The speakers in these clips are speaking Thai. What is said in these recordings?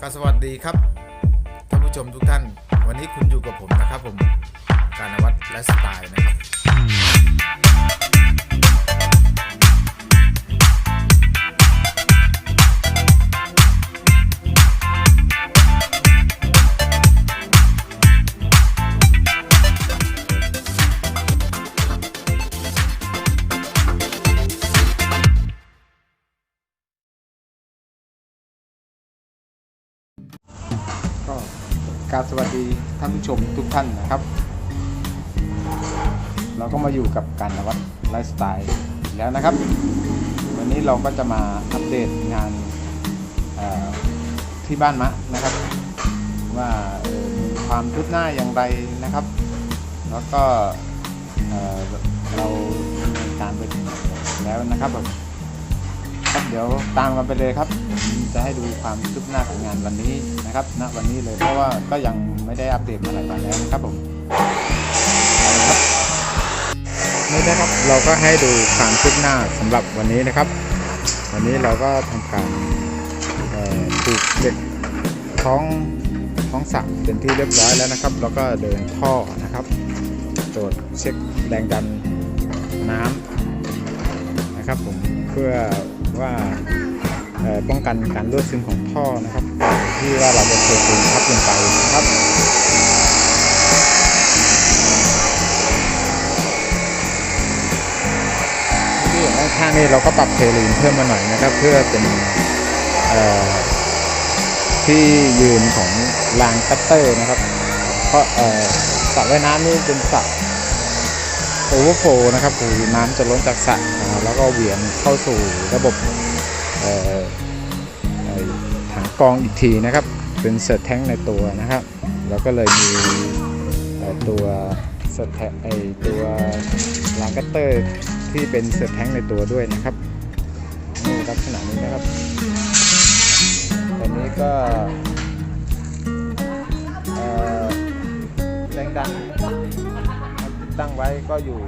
ก็สวัสดีครับท่านผู้ชมทุกท่าน วันนี้คุณอยู่กับผมนะครับผม การวัฒน์และสไตล์นะครับ กรารสวัสดีท่านผู้ชมทุกท่านนะครับ เราก็มาอยู่กับการนวัดไลฟ์สไตล์แล้วนะครับ วันนี้เราก็จะมาอัปเดตงานที่บ้านมะนะครับ ว่าความคืบหน้าอย่างไรนะครับ แล้วก็เเราดำเนินการไปถึงแล้วนะครับผมครับ เดี๋ยวตามกันไปเลยครับผมจะให้ดูความคืบหน้าของงานวันนี้นะครับณวันนี้เลยเพราะว่าก็ยังไม่ได้อัปเดตมาหลายวันแล้วนะครับผมนี่นะครับเราก็ให้ดูความคืบหน้าสำหรับวันนี้นะครับ วันนี้เราก็ทำการปลูกเหล็กท้องท้องสระเป็นที่เรียบร้อยแล้วนะครับ แล้วก็เดินท่อนะครับ ตรวจเช็คแรงดันน้ำนะครับผมเพื่อ ว่าป้องกันการรั่วซึมของท่อนะครับ ที่ว่าเราจะเทปูนทับลงไปนะครับที่อยู่ข้างนี่เราก็ปรับเทลีนเพิ่มมาหน่อยนะครับ เพื่อเป็นที่ยืนของรางคัตเตอร์นะครับ เพราะสระว่ายน้ำนี่เป็นสระ โอเวอร์โฟนะครับคือน้ำจะล้นจากสระแล้วก็เหวี่ยงเข้าสู่ระบบถังกรองอีกทีนะครับ เป็นเซอร์แท้งในตัวนะครับ แล้วก็เลยมีตัวเซอร์แทไอตัวลางกัตเตอร์ที่เป็นเซอร์แท้งในตัวด้วยนะครับนี่ลักษณะนี้นะครับตอนนี้ก็เออแรงดัน ตั้งไว้ก็อยู่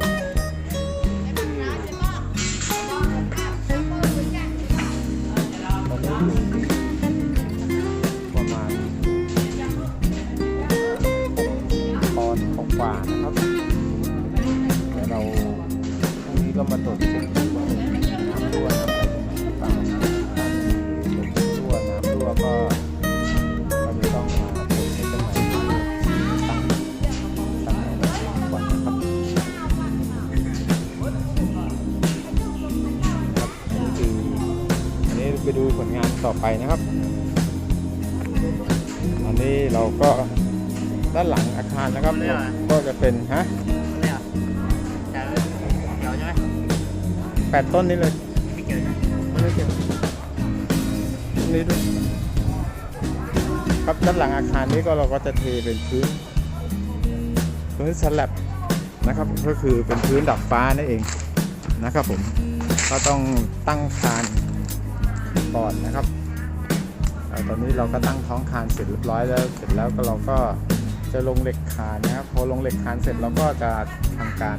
ดูผลงานต่อไปนะครับ อันนี้เราก็ด้านหลังอาคารนะครับ ก็จะเป็นฮะแปดต้นนี้เลยไม่เกี่ยวใช่ไหมไม่ได้เกี่ยวต้นนี้ด้วยครับด้านหลังอาคารนี้ก็เราก็จะเทเป็นพื้นพื้นสลับนะครับ ก็คือเป็นพื้นดับฟ้านั่นเองนะครับผมก็ต้องตั้งคาน ก่อนนะครับอตอนนี้เราก็ตั้งท้องคานเสร็จเรียบร้อยแล้วเสร็จแล้วก็เราก็จะลงเหล็กคานนะครับพอลงเหล็กคานเสร็จเราก็จะทำการ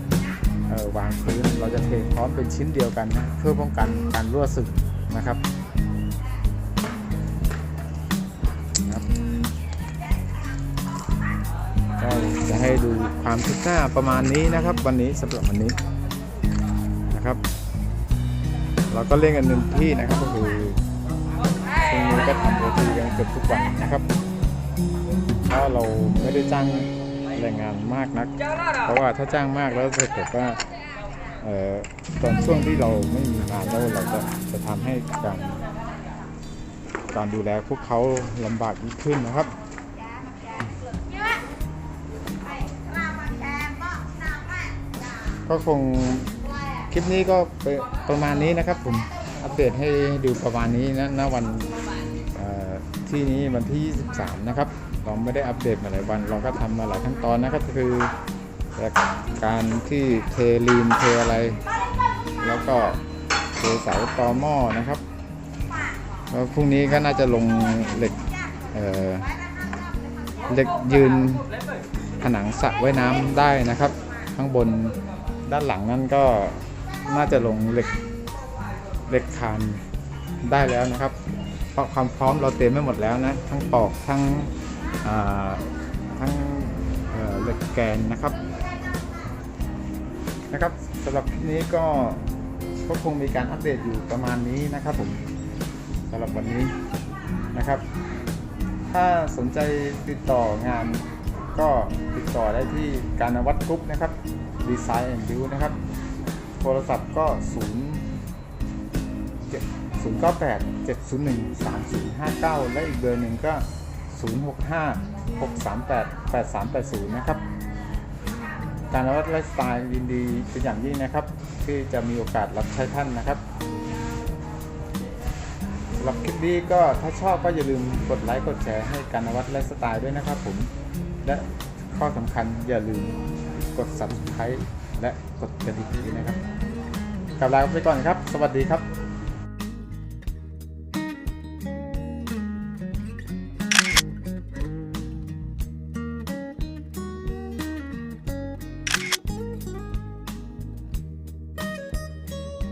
วางพื้นเราจะเทพร้อมเป็นชิ้นเดียวกันนะเพื่อป้องกันการรั่วซึมนะครับครับก็จะให้ดูความคืบหน้าประมาณนี้นะครับ วันนี้สำหรับวันนี้นะครับ เราก็เล่นกันเต็มที่นะครับก็คือช่วงนี้ก็ทำโรตีกันเกือบทุกวันนะครับเพราะเราไม่ได้จ้างแรงงานมากนัก เพราะว่าถ้าจ้างมากแล้วถ้าเกิดว่าออตอนช่วงที่เราไม่มีงานแล้วเราจะจะทำให้การการดูแลพวกเขาลำบากยิ่งขึ้นนะครับก็คง คลิปนี้ก็ประมาณนี้นะครับผมอัปเดตให้ดูประมาณนี้นะณวันที่นี้วันที่ 23 นะครับ เราไม่ได้อัปเดตมาหลายวัน เราก็ทำมาหลายขั้นตอนนะครับก็คือการที่เทลีนเทอะไร แล้วก็เทเสาตอหม้อนะครับแล้วพรุ่งนี้ก็น่าจะลงเหล็กเเหล็กยืนผนังสระว่ายน้ำได้นะครับ ข้างบนด้านหลังนั่นก็ น่าจะลงเหล็กเหล็กคานได้แล้วนะครับ เพราะความพร้อมเราเตรียมไว้หมดแล้วนะ ทั้งปอกทั้งทั้งเหล็กแกนนะครับนะครับสำหรับคลิปนี้ก็ก็คงมีการอัปเดตอยู่ประมาณนี้นะครับผมสำหรับวันนี้นะครับ ถ้าสนใจติดต่องานก็ติดต่อได้ที่การวัดกรุ๊ปนะครับดีไซน์แอนด์บิวนะครับ โทรศัพท์ก็ 0 0 9 8 7 0 1 3 0 5 9 และอีกเบอร์หนึ่งก็ 0 6 5 6 3 8 8 3 8 0 นะครับ การวัดไลฟ์สไตล์ยินดีเป็นอย่างยิ่งนะครับ ที่จะมีโอกาสรับใช้ท่านนะครับสำหรับคลิปนี้ก็ถ้าชอบก็อย่าลืมกดไลค์กดแชร์ให้การวัดไลฟ์สไตล์ด้วยนะครับผม และข้อสำคัญอย่าลืมกด subscribe และกดกระดิ่งด้วยนะครับกลับลาไปก่อนครับ สวัสดีครับ